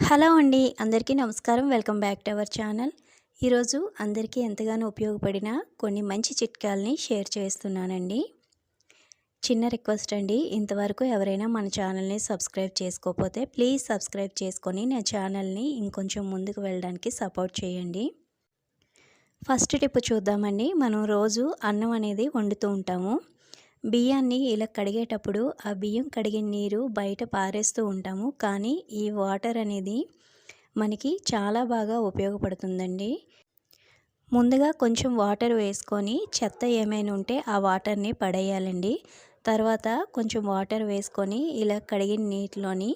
Hello అండి అందరికీ నమస్కారం. Welcome back to our channel. ఈరోజు అందరికీ ఎంతగానో ఉపయోగపడిన కొన్ని మంచి చిట్కాలని షేర్ చేస్తున్నానండి. చిన్న రిక్వెస్ట్ అండి ఇంతవరకు ఎవరైనా మన ఛానల్ని సబ్స్క్రైబ్ చేసుకోకపోతే ప్లీజ్ సబ్స్క్రైబ్ చేసుకొని నా ఛానల్ని ఇంకొంచెం ముందుకు వెళ్ళడానికి సపోర్ట్ చేయండి. ఫస్ట్ టిప్ చూద్దామండి మనం రోజు అన్నం అనేది వండుతూ ఉంటాము. బియ్యాన్ని ఇలా కడిగేటప్పుడు ఆ బియ్యం కడిగిన నీరు బయట పారేస్తూ ఉంటాము. కానీ ఈ వాటర్ అనేది మనకి చాలా బాగా ఉపయోగపడుతుందండి. ముందుగా కొంచెం వాటర్ వేసుకొని చెత్త ఏమైనా ఉంటే ఆ వాటర్ని పడేయాలండి. తర్వాత కొంచెం వాటర్ వేసుకొని ఇలా కడిగిన నీటిలోని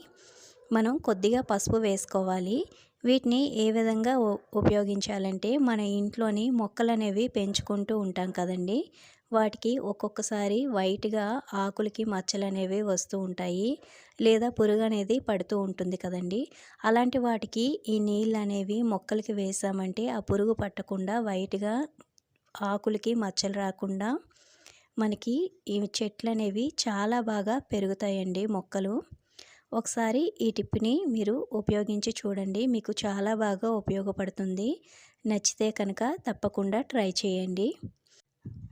మనం కొద్దిగా పసుపు వేసుకోవాలి. వీటిని ఏ విధంగా ఉపయోగించాలంటే మన ఇంట్లోని మొక్కలు అనేవి పెంచుకుంటూ ఉంటాం కదండి. వాటికి ఒక్కొక్కసారి వైట్గా ఆకులకి మచ్చలు అనేవి వస్తూ ఉంటాయి. లేదా పురుగు అనేది పడుతూ ఉంటుంది కదండి. అలాంటి వాటికి ఈ నీళ్ళు అనేవి మొక్కలకి వేసామంటే ఆ పురుగు పట్టకుండా వైట్గా ఆకులకి మచ్చలు రాకుండా మనకి ఈ చెట్లు అనేవి చాలా బాగా పెరుగుతాయండి మొక్కలు. ఒకసారి ఈ టిప్ని మీరు ఉపయోగించి చూడండి. మీకు చాలా బాగా ఉపయోగపడుతుంది. నచ్చితే కనుక తప్పకుండా ట్రై చేయండి.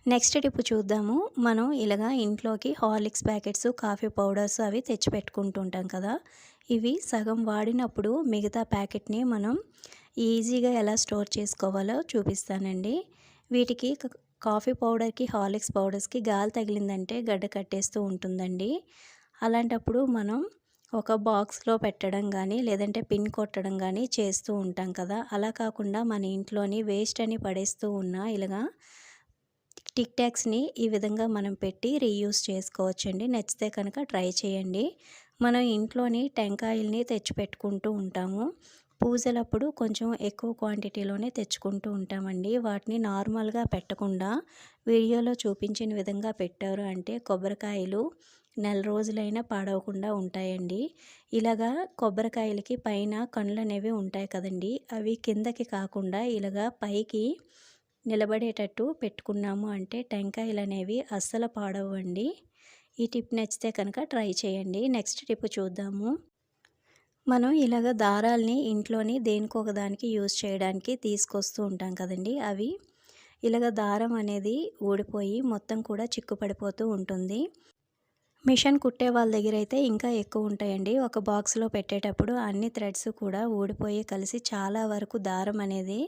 నెక్స్ట్ టిప్ చూద్దాము. మనం ఇలాగా ఇంట్లోకి హార్లిక్స్ ప్యాకెట్స్ కాఫీ పౌడర్స్ అవి తెచ్చి పెట్టుకుంటుంటాం కదా. ఇవి సగం వాడినప్పుడు మిగతా ప్యాకెట్ని మనం ఈజీగా ఎలా స్టోర్ చేసుకోవాలో చూపిస్తానండి. వీటికి కాఫీ పౌడర్కి హార్లిక్స్ పౌడర్స్కి గాలి తగిలిందంటే గడ్డ కట్టేస్తూ ఉంటుందండి. అలాంటప్పుడు మనం ఒక బాక్స్లో పెట్టడం కానీ లేదంటే పిన్ కొట్టడం కానీ చేస్తూ ఉంటాం కదా. అలా కాకుండా మన ఇంట్లోని వేస్ట్ అని పడేస్తూ ఉన్నా ఇలాగా టిక్ ట్యాక్స్ని ఈ విధంగా మనం పెట్టి రీయూస్ చేసుకోవచ్చండి. నచ్చితే కనుక ట్రై చేయండి. మనం ఇంట్లోని టెంకాయల్ని తెచ్చిపెట్టుకుంటూ ఉంటాము. పూజలప్పుడు కొంచెం ఎక్కువ క్వాంటిటీలోనే తెచ్చుకుంటూ ఉంటామండి. వాటిని నార్మల్గా పెట్టకుండా వీడియోలో చూపించిన విధంగా పెట్టారు అంటే కొబ్బరికాయలు నెల రోజులైనా పాడవకుండా ఉంటాయండి. ఇలాగా కొబ్బరికాయలకి పైన కండ్లు అనేవి ఉంటాయి కదండి. అవి కిందకి కాకుండా ఇలాగా పైకి నిలబడేటట్టు పెట్టుకున్నాము అంటే టెంకాయలు అనేవి అస్సలు పాడవండి. ఈ టిప్ నచ్చితే కనుక ట్రై చేయండి. నెక్స్ట్ టిప్ చూద్దాము. మనం ఇలాగ దారాల్ని ఇంట్లోని దేనికొక దానికి యూజ్ చేయడానికి తీసుకొస్తూ ఉంటాం కదండి అవి. ఇలాగ దారం అనేది ఊడిపోయి మొత్తం కూడా చిక్కుపడిపోతూ ఉంటుంది. మిషన్ కుట్టే వాళ్ళ దగ్గర అయితే ఇంకా ఎక్కువ ఉంటాయండి. ఒక బాక్స్లో పెట్టేటప్పుడు అన్ని థ్రెడ్స్ కూడా ఊడిపోయి కలిసి చాలా వరకు దారం అనేది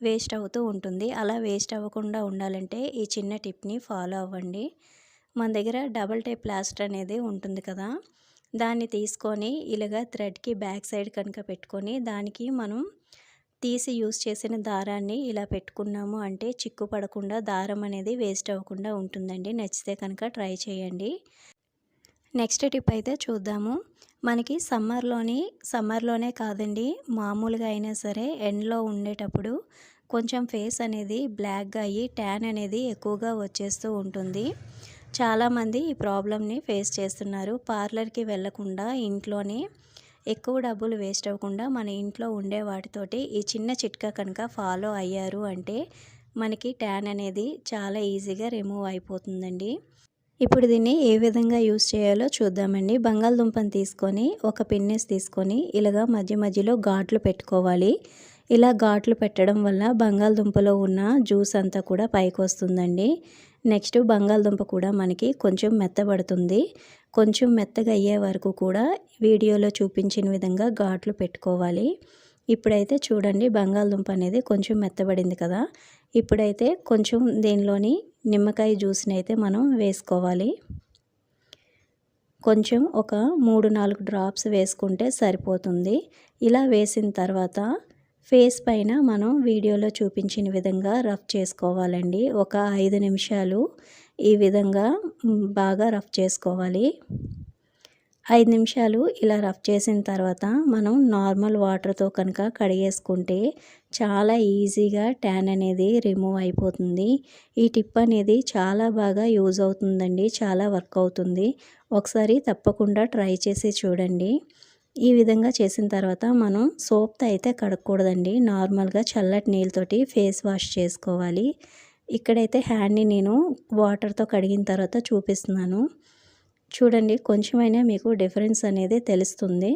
వేస్ట్ అవుతూ ఉంటుంది. అలా వేస్ట్ అవ్వకుండా ఉండాలంటే ఈ చిన్న టిప్ని ఫాలో అవ్వండి. మన దగ్గర డబల్ టైప్ ప్లాస్టర్ అనేది ఉంటుంది కదా. దాన్ని తీసుకొని ఇలాగా థ్రెడ్కి బ్యాక్ సైడ్ కనుక పెట్టుకొని దానికి మనం తీసి యూస్ చేసిన దారాన్ని ఇలా పెట్టుకున్నాము అంటే చిక్కు పడకుండా దారం అనేది వేస్ట్ అవ్వకుండా ఉంటుందండి. నచ్చితే కనుక ట్రై చేయండి. నెక్స్ట్ టిప్ అయితే చూద్దాము. మనకి సమ్మర్లోని సమ్మర్లోనే కాదండి మామూలుగా అయినా సరే ఎండ్లో ఉండేటప్పుడు కొంచెం ఫేస్ అనేది బ్లాక్గా అయ్యి ట్యాన్ అనేది ఎక్కువగా వచ్చేస్తూ ఉంటుంది. చాలామంది ఈ ప్రాబ్లమ్ని ఫేస్ చేస్తున్నారు. పార్లర్కి వెళ్ళకుండా ఇంట్లోనే ఎక్కువ డబ్బులు వేస్ట్ అవ్వకుండా మన ఇంట్లో ఉండే వాటితోటి ఈ చిన్న చిట్కా కనుక ఫాలో అయ్యారు అంటే మనకి ట్యాన్ అనేది చాలా ఈజీగా రిమూవ్ అయిపోతుందండి. ఇప్పుడు దీన్ని ఏ విధంగా యూస్ చేయాలో చూద్దామండి. బంగాళదుంపను తీసుకొని ఒక పిన్నెస్ తీసుకొని ఇలాగా మధ్య మధ్యలో ఘాట్లు పెట్టుకోవాలి. ఇలా ఘాట్లు పెట్టడం వల్ల బంగాళదుంపలో ఉన్న జ్యూస్ అంతా కూడా పైకి వస్తుందండి. నెక్స్ట్ బంగాళదుంప కూడా మనకి కొంచెం మెత్తబడుతుంది. కొంచెం మెత్తగా అయ్యే వరకు కూడా వీడియోలో చూపించిన విధంగా ఘాట్లు పెట్టుకోవాలి. ఇప్పుడైతే చూడండి బంగాళదుంప అనేది కొంచెం మెత్తబడింది కదా. ఇప్పుడైతే కొంచెం దీనిలోని నిమ్మకాయ జ్యూస్ని అయితే మనం వేసుకోవాలి. కొంచెం ఒక మూడు నాలుగు డ్రాప్స్ వేసుకుంటే సరిపోతుంది. ఇలా వేసిన తర్వాత ఫేస్ పైన మనం వీడియోలో చూపించిన విధంగా రఫ్ చేసుకోవాలండి. ఒక ఐదు నిమిషాలు ఈ విధంగా బాగా రఫ్ చేసుకోవాలి. ఐదు నిమిషాలు ఇలా రఫ్ చేసిన తర్వాత మనం నార్మల్ వాటర్తో కనుక కడిగేసుకుంటే చాలా ఈజీగా ట్యాన్ అనేది రిమూవ్ అయిపోతుంది. ఈ టిప్ అనేది చాలా బాగా యూజ్ అవుతుందండి చాలా వర్క్ అవుతుంది. ఒకసారి తప్పకుండా ట్రై చేసి చూడండి. ఈ విధంగా చేసిన తర్వాత మనం సోప్తో అయితే కడగకూడదండి. నార్మల్గా చల్లటి నీళ్ళతోటి ఫేస్ వాష్ చేసుకోవాలి. ఇక్కడైతే హ్యాండ్ని నేను వాటర్తో కడిగిన తర్వాత చూపిస్తున్నాను. చూడండి కొంచెమైనా మీకు డిఫరెన్స్ అనేది తెలుస్తుంది.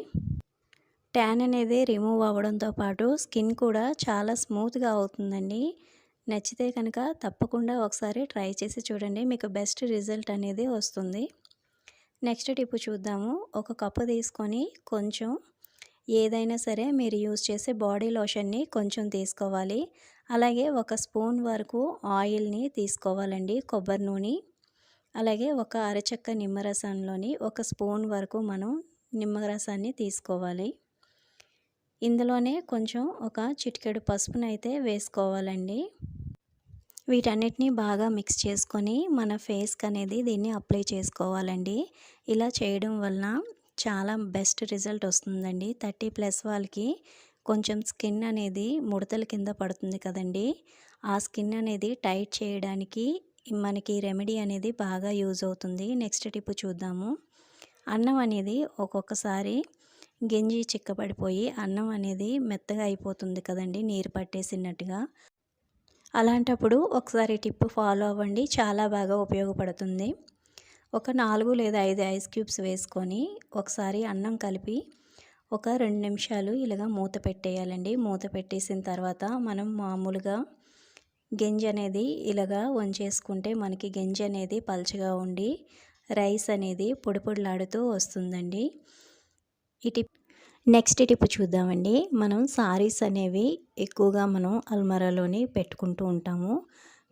ట్యాన్ అనేది రిమూవ్ అవ్వడంతో పాటు స్కిన్ కూడా చాలా స్మూత్గా అవుతుందండి. నచ్చితే కనుక తప్పకుండా ఒకసారి ట్రై చేసి చూడండి మీకు బెస్ట్ రిజల్ట్ అనేది వస్తుంది. నెక్స్ట్ టిప్ చూద్దాము. ఒక కప్పు తీసుకొని కొంచెం ఏదైనా సరే మీరు యూజ్ చేసే బాడీ లోషన్ని కొంచెం తీసుకోవాలి. అలాగే ఒక స్పూన్ వరకు ఆయిల్ని తీసుకోవాలండి కొబ్బరి నూనె. అలాగే ఒక అరచక్క నిమ్మరసంలోని ఒక స్పూన్ వరకు మనం నిమ్మరసాన్ని తీసుకోవాలి. ఇందులోనే కొంచెం ఒక చిటికెడు పసుపునైతే వేసుకోవాలండి. వీటన్నిటిని బాగా మిక్స్ చేసుకొని మన ఫేస్కి అనేది దీన్ని అప్లై చేసుకోవాలండి. ఇలా చేయడం వలన చాలా బెస్ట్ రిజల్ట్ వస్తుందండి. థర్టీ ప్లస్ వాళ్ళకి కొంచెం స్కిన్ అనేది ముడతల కింద పడుతుంది కదండి. ఆ స్కిన్ అనేది టైట్ చేయడానికి మనకి రెమెడీ అనేది బాగా యూజ్ అవుతుంది. నెక్స్ట్ టిప్ చూద్దాము. అన్నం అనేది ఒక్కొక్కసారి గింజి చిక్కబడిపోయి అన్నం అనేది మెత్తగా అయిపోతుంది కదండి నీరు పట్టేసినట్టుగా. అలాంటప్పుడు ఒకసారి టిప్ ఫాలో అవ్వండి చాలా బాగా ఉపయోగపడుతుంది. ఒక నాలుగు లేదా ఐదు ఐస్ క్యూబ్స్ వేసుకొని ఒకసారి అన్నం కలిపి ఒక రెండు నిమిషాలు ఇలాగ మూత పెట్టేయాలండి. మూత పెట్టేసిన తర్వాత మనం మామూలుగా గింజ అనేది ఇలాగా వంచేసుకుంటే మనకి గింజ అనేది పల్చగా ఉండి రైస్ అనేది పొడిపొడిలాడుతూ వస్తుందండి. ఇటు నెక్స్ట్ టిప్ చూద్దామండి. మనం సారీస్ అనేవి ఎక్కువగా మనం అల్మరాలోనే పెట్టుకుంటూ ఉంటాము.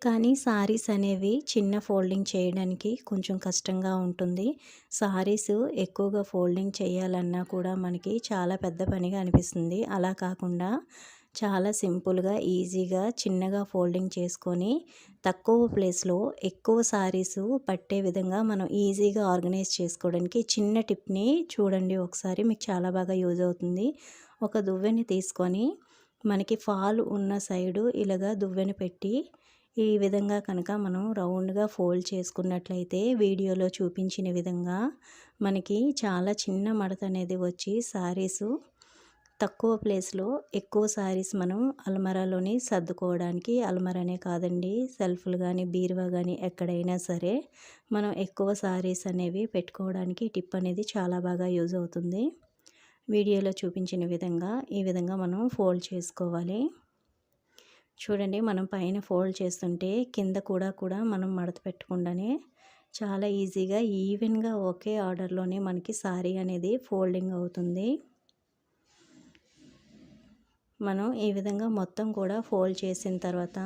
కానీ సారీస్ అనేవి చిన్న ఫోల్డింగ్ చేయడానికి కొంచెం కష్టంగా ఉంటుంది. సారీస్ ఎక్కువగా ఫోల్డింగ్ చేయాలన్నా కూడా మనకి చాలా పెద్ద పనిగా అనిపిస్తుంది. అలా కాకుండా చాలా సింపుల్గా ఈజీగా చిన్నగా ఫోల్డింగ్ చేసుకొని తక్కువ ప్లేస్లో ఎక్కువ సారీస్ పట్టే విధంగా మనం ఈజీగా ఆర్గనైజ్ చేసుకోవడానికి చిన్న టిప్ని చూడండి ఒకసారి. మీకు చాలా బాగా యూజ్ అవుతుంది. ఒక దువ్వెని తీసుకొని మనకి ఫాల్ ఉన్న సైడు ఇలాగా దువ్వెని పెట్టి ఈ విధంగా కనుక మనం రౌండ్గా ఫోల్డ్ చేసుకున్నట్లయితే వీడియోలో చూపించిన విధంగా మనకి చాలా చిన్న మడత అనేది వచ్చి సారీసు తక్కువ ప్లేస్లో ఎక్కువ శారీస్ మనం అల్మరాలోని సర్దుకోవడానికి అల్మరానే కాదండి. సెల్ఫ్లు కానీ బీరువా కానీ ఎక్కడైనా సరే మనం ఎక్కువ శారీస్ అనేవి పెట్టుకోవడానికి టిప్ అనేది చాలా బాగా యూజ్ అవుతుంది. వీడియోలో చూపించిన విధంగా ఈ విధంగా మనం ఫోల్డ్ చేసుకోవాలి. చూడండి మనం పైన ఫోల్డ్ చేస్తుంటే కింద కూడా కూడా మనం మడత పెట్టకుండానే చాలా ఈజీగా ఈవెన్గా ఒకే ఆర్డర్లోనే మనకి సారీ అనేది ఫోల్డింగ్ అవుతుంది. మనం ఈ విధంగా మొత్తం కూడా ఫోల్డ్ చేసిన తర్వాత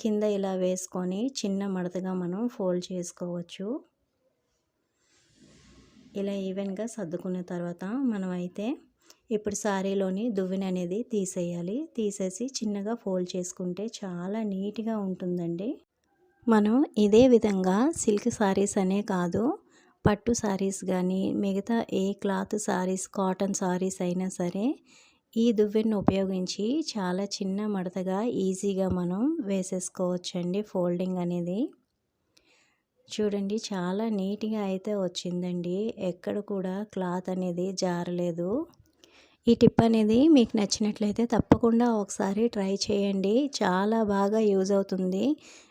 కింద ఇలా వేసుకొని చిన్న మడతగా మనం ఫోల్డ్ చేసుకోవచ్చు. ఇలా ఈవెన్గా సర్దుకున్న తర్వాత మనం అయితే ఇప్పుడు శారీలోని దువ్వెన అనేది తీసేయాలి. తీసేసి చిన్నగా ఫోల్డ్ చేసుకుంటే చాలా నీట్గా ఉంటుందండి. మనం ఇదే విధంగా సిల్క్ శారీస్ అనే కాదు పట్టు శారీస్ కానీ మిగతా ఏ క్లాత్ శారీస్ కాటన్ శారీస్ అయినా సరే ఈ దువ్వెన్ను ఉపయోగించి చాలా చిన్న మడతగా ఈజీగా మనం వేసేసుకోవచ్చండి ఫోల్డింగ్ అనేది. చూడండి చాలా నీట్గా అయితే వచ్చిందండి. ఎక్కడ కూడా క్లాత్ అనేది జారలేదు. ఈ టిప్ అనేది మీకు నచ్చినట్లయితే తప్పకుండా ఒకసారి ట్రై చేయండి. చాలా బాగా యూజ్ అవుతుంది.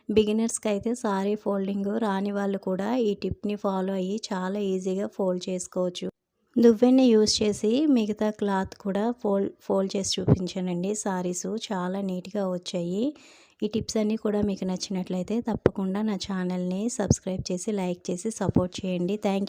బిగినర్స్కి అయితే సారీ ఫోల్డింగ్ రాని వాళ్ళు కూడా ఈ టిప్ని ఫాలో అయ్యి చాలా ఈజీగా ఫోల్డ్ చేసుకోవచ్చు. దువ్వెన్ని యూస్ చేసి మిగతా క్లాత్ కూడా ఫోల్డ్ ఫోల్డ్ చేసి చూపించానండి. సారీస్ చాలా నీట్గా వచ్చాయి. ఈ టిప్స్ అన్నీ కూడా మీకు నచ్చినట్లయితే తప్పకుండా నా ఛానల్ని సబ్స్క్రైబ్ చేసి లైక్ చేసి సపోర్ట్ చేయండి. థ్యాంక్